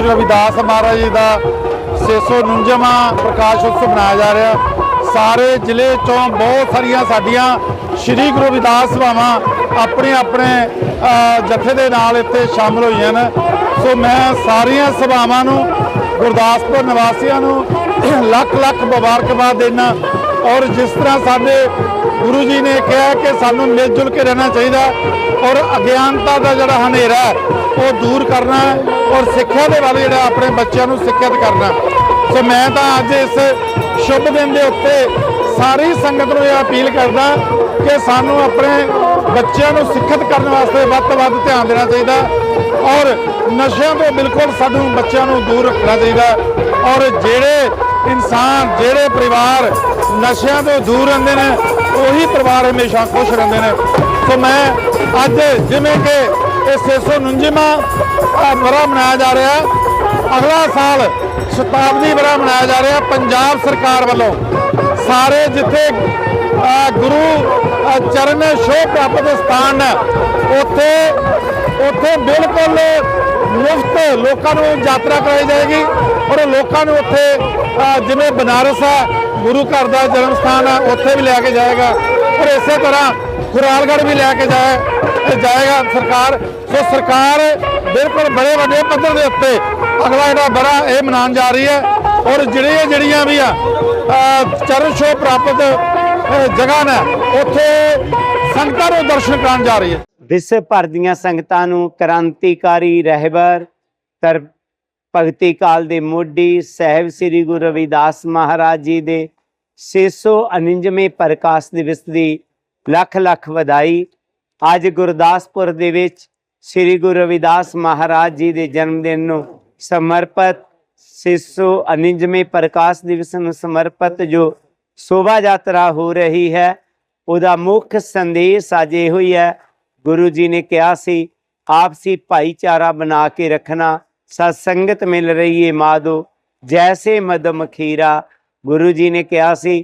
ਸ਼੍ਰੀ ਰਵਿਦਾਸ ਮਹਾਰਾਜ ਜੀ ਦਾ 649ਵਾਂ ਪ੍ਰਕਾਸ਼ ਉਤਸਵ ਮਨਾਇਆ ਜਾ ਰਿਹਾ। ਸਾਰੇ ਜ਼ਿਲ੍ਹੇ ਚੋਂ ਬਹੁਤ ਸਾਰੀਆਂ ਸਾਡੀਆਂ ਸ਼੍ਰੀ ਗੁਰੂ ਰਵਿਦਾਸ ਸਭਾਵਾਂ ਆਪਣੇ ਆਪਣੇ ਜਥੇ ਦੇ ਨਾਲ ਇੱਥੇ ਸ਼ਾਮਲ ਹੋਈਆਂ ਨੇ। ਸੋ ਮੈਂ ਸਾਰੀਆਂ ਸਭਾਵਾਂ ਨੂੰ, ਗੁਰਦਾਸਪੁਰ ਨਿਵਾਸੀਆਂ ਨੂੰ, ਲੱਖ ਲੱਖ ਮੁਬਾਰਕਬਾਦ ਦੇਣਾ ਔਰ ਜਿਸ ਤਰ੍ਹਾਂ ਸਾਡੇ ਗੁਰੂ ਜੀ ਨੇ ਕਿਹਾ ਕਿ ਸਾਨੂੰ ਮਿਲ ਜੁਲ ਕੇ ਰਹਿਣਾ ਚਾਹੀਦਾ ਔਰ ਅਗਿਆਨਤਾ ਦਾ ਜਿਹੜਾ ਹਨੇਰਾ ਉਹ ਦੂਰ ਕਰਨਾ ਔਰ ਸਿੱਖਿਆ ਦੇ ਵੱਲ ਜਿਹੜਾ ਆਪਣੇ ਬੱਚਿਆਂ ਨੂੰ ਸਿੱਖਿਅਤ ਕਰਨਾ ਸੋ ਮੈਂ ਤਾਂ ਅੱਜ ਇਸ ਸ਼ੁਭ ਦਿਨ ਦੇ ਉੱਤੇ ਸਾਰੀ ਸੰਗਤ ਨੂੰ ਇਹ ਅਪੀਲ ਕਰਦਾ ਕਿ ਸਾਨੂੰ ਆਪਣੇ ਬੱਚਿਆਂ ਨੂੰ ਸਿੱਖਿਅਤ ਕਰਨ ਵਾਸਤੇ ਵੱਧ ਤੋਂ ਵੱਧ ਧਿਆਨ ਦੇਣਾ ਚਾਹੀਦਾ ਔਰ ਨਸ਼ਿਆਂ ਤੋਂ ਬਿਲਕੁਲ ਸਾਨੂੰ ਬੱਚਿਆਂ ਨੂੰ ਦੂਰ ਰੱਖਣਾ ਚਾਹੀਦਾ ਔਰ ਜਿਹੜੇ ਇਨਸਾਨ, ਜਿਹੜੇ ਪਰਿਵਾਰ ਨਸ਼ਿਆਂ ਤੋਂ ਦੂਰ ਰਹਿੰਦੇ ਨੇ, ਉਹੀ ਪਰਿਵਾਰ ਹਮੇਸ਼ਾ ਖੁਸ਼ ਰਹਿੰਦੇ ਨੇ। ਸੋ ਮੈਂ ਅੱਜ ਜਿਵੇਂ ਕਿ ਇਹ 649ਵਾਂ ਵਰਾ ਮਨਾਇਆ ਜਾ ਰਿਹਾ, ਅਗਲਾ ਸਾਲ ਸ਼ਤਾਬਦੀ ਵਰਾ ਮਨਾਇਆ ਜਾ ਰਿਹਾ ਪੰਜਾਬ ਸਰਕਾਰ ਵੱਲੋਂ। ਸਾਰੇ ਜਿੱਥੇ ਚਰਨ ਛੋਹ ਪ੍ਰਾਪਤ ਸਥਾਨ ਹੈ। ਉੱਥੇ ਉੱਥੇ ਬਿਲਕੁਲ ਮੁਫਤ ਲੋਕਾਂ ਨੂੰ ਯਾਤਰਾ ਕਰਾਈ ਜਾਏਗੀ ਔਰ ਲੋਕਾਂ ਨੂੰ ਉੱਥੇ ਜਿਵੇਂ ਬਨਾਰਸ ਹੈ, ਗੁਰੂ ਘਰ ਦਾ ਜਨਮ ਸਥਾਨ ਹੈ, ਉੱਥੇ ਵੀ ਲੈ ਕੇ ਜਾਏਗਾ। ਔਰ ਇਸੇ ਤਰ੍ਹਾਂ ਖੁਰਾਲਗੜ੍ਹ ਵੀ ਲੈ ਕੇ ਜਾਏ, ਜਾਏਗਾ ਸਰਕਾਰ। ਸੋ ਸਰਕਾਰ ਬਿਲਕੁਲ ਬੜੇ ਵੱਡੇ ਪੱਧਰ ਦੇ ਉੱਤੇ ਅਗਲਾ ਜਿਹੜਾ ਬੜਾ ਇਹ ਮਨਾਉਣ ਜਾ ਰਹੀ ਹੈ। ਔਰ ਜਿਹੜੀਆਂ ਜਿਹੜੀਆਂ ਵੀ ਆ ਚਰਨ ਛੋਹ ਪ੍ਰਾਪਤ ਜਗ੍ਹਾ ਨੇ। ਉੱਥੇ ਸੰਗਤਾਂ ਨੂੰ ਦਰਸ਼ਨ ਕਰਾਉਣ ਜਾ ਰਹੀ ਹੈ। ਵਿਸ਼ਵ ਭਰ ਦੀਆਂ ਸੰਗਤਾਂ ਨੂੰ ਕ੍ਰਾਂਤੀਕਾਰੀ ਰਹਿਬਰ, ਤਰ ਭਗਤੀ ਕਾਲ ਦੇ ਮੋਢੀ ਸਹਿਬ ਸ੍ਰੀ ਗੁਰੂ ਰਵਿਦਾਸ ਮਹਾਰਾਜ ਜੀ ਦੇ 649ਵੇਂ ਪ੍ਰਕਾਸ਼ ਦਿਵਸ ਦੀ ਲੱਖ ਲੱਖ ਵਧਾਈ ਅੱਜ ਗੁਰਦਾਸਪੁਰ ਦੇ ਵਿੱਚ ਸ੍ਰੀ ਗੁਰੂ ਰਵਿਦਾਸ ਮਹਾਰਾਜ ਜੀ ਦੇ ਜਨਮ ਦਿਨ ਨੂੰ ਸਮਰਪਿਤ 649ਵੇਂ ਪ੍ਰਕਾਸ਼ ਦਿਵਸ ਨੂੰ ਸਮਰਪਿਤ ਜੋ ਸ਼ੋਭਾ ਯਾਤਰਾ ਹੋ ਰਹੀ ਹੈ। ਉਹਦਾ ਮੁੱਖ ਸੰਦੇਸ਼ ਅੱਜ ਇਹੋ ਹੀ। ਹੈ ਗੁਰੂ ਜੀ ਨੇ ਕਿਹਾ ਸੀ, ਆਪਸੀ ਭਾਈਚਾਰਾ ਬਣਾ ਕੇ ਰੱਖਣਾ ਸਤ ਸੰਗਤ ਮਿਲ ਰਹੀ ਏ ਮਾਦੋ ਜੈਸੇ ਮਦਮ ਖੀਰਾ। ਗੁਰੂ ਜੀ ਨੇ ਕਿਹਾ ਸੀ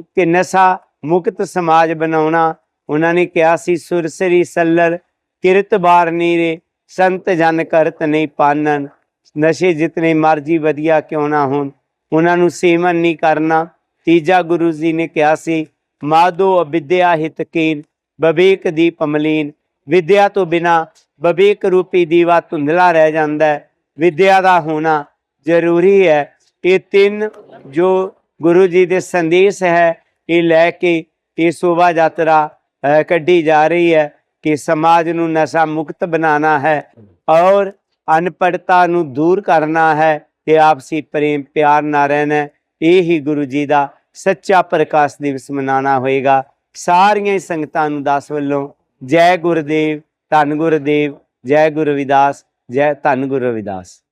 ਕਿ ਨਸ਼ਾ ਮੁਕਤ ਸਮਾਜ ਬਣਾਉਣਾ। ਉਹਨਾਂ ਨੇ ਕਿਹਾ ਸੀ ਸੁਰਸਰੀ ਸੱਲਰ, ਕਿਰਤ ਬਾਰ ਨੀਰੇ, ਸੰਤ ਜਨ ਕਰਤ ਨਹੀਂ ਪਾਨਨ। ਨਸ਼ੇ ਜਿਤਨੇ ਮਰਜ਼ੀ ਵਧੀਆ ਕਿਉਂ ਨਾ ਹੋਣ, ਉਹਨਾਂ ਨੂੰ ਸੇਵਨ ਨਹੀਂ ਕਰਨਾ। ਤੀਜਾ ਗੁਰੂ ਜੀ ਨੇ ਕਿਹਾ ਸੀ ਮਾਦੋ ਅਵਿਦਿਆ ਹਿਤਕੀਨ ਬਵੇਕ ਦੀਪ ਅਮਲੀਨ। ਵਿਦਿਆ ਤੋਂ ਬਿਨਾ ਬਵੇਕ ਰੂਪੀ ਦੀਵਾ ਧੁੰਦਲਾ ਰਹਿ ਜਾਂਦਾ ਹੈ। ਵਿਦਿਆ ਦਾ ਹੋਣਾ ਜ਼ਰੂਰੀ ਹੈ। ਇਹ ਤਿੰਨ ਜੋ ਗੁਰੂ ਜੀ ਦੇ ਸੰਦੇਸ਼ ਹੈ, ਇਹ ਲੈ ਕੇ ਇਹ ਸ਼ੋਭਾ ਯਾਤਰਾ ਕੱਢੀ ਜਾ ਰਹੀ ਹੈ ਕਿ ਸਮਾਜ ਨੂੰ ਨਸ਼ਾ ਮੁਕਤ ਬਣਾਉਣਾ ਹੈ ਔਰ ਅਨਪੜਤਾ ਨੂੰ ਦੂਰ ਕਰਨਾ ਹੈ ਤੇ ਆਪਸੀ ਪ੍ਰੇਮ ਪਿਆਰ ਨਾਲ ਰਹਿਣਾ ਇਹ ਹੀ ਗੁਰੂ ਜੀ ਦਾ ਸੱਚਾ ਪ੍ਰਕਾਸ਼ ਦਿਵਸ ਮਨਾਉਣਾ ਹੋਏਗਾ। ਸਾਰੀਆਂ ਸੰਗਤਾਂ ਨੂੰ ਦਾਸ ਵੱਲੋਂ ਜੈ ਗੁਰਦੇਵ, ਧੰਨ ਗੁਰਦੇਵ, ਜੈ ਗੁਰੂ ਰਵਿਦਾਸ, ਜੈ ਧੰਨ ਗੁਰੂ ਰਵਿਦਾਸ।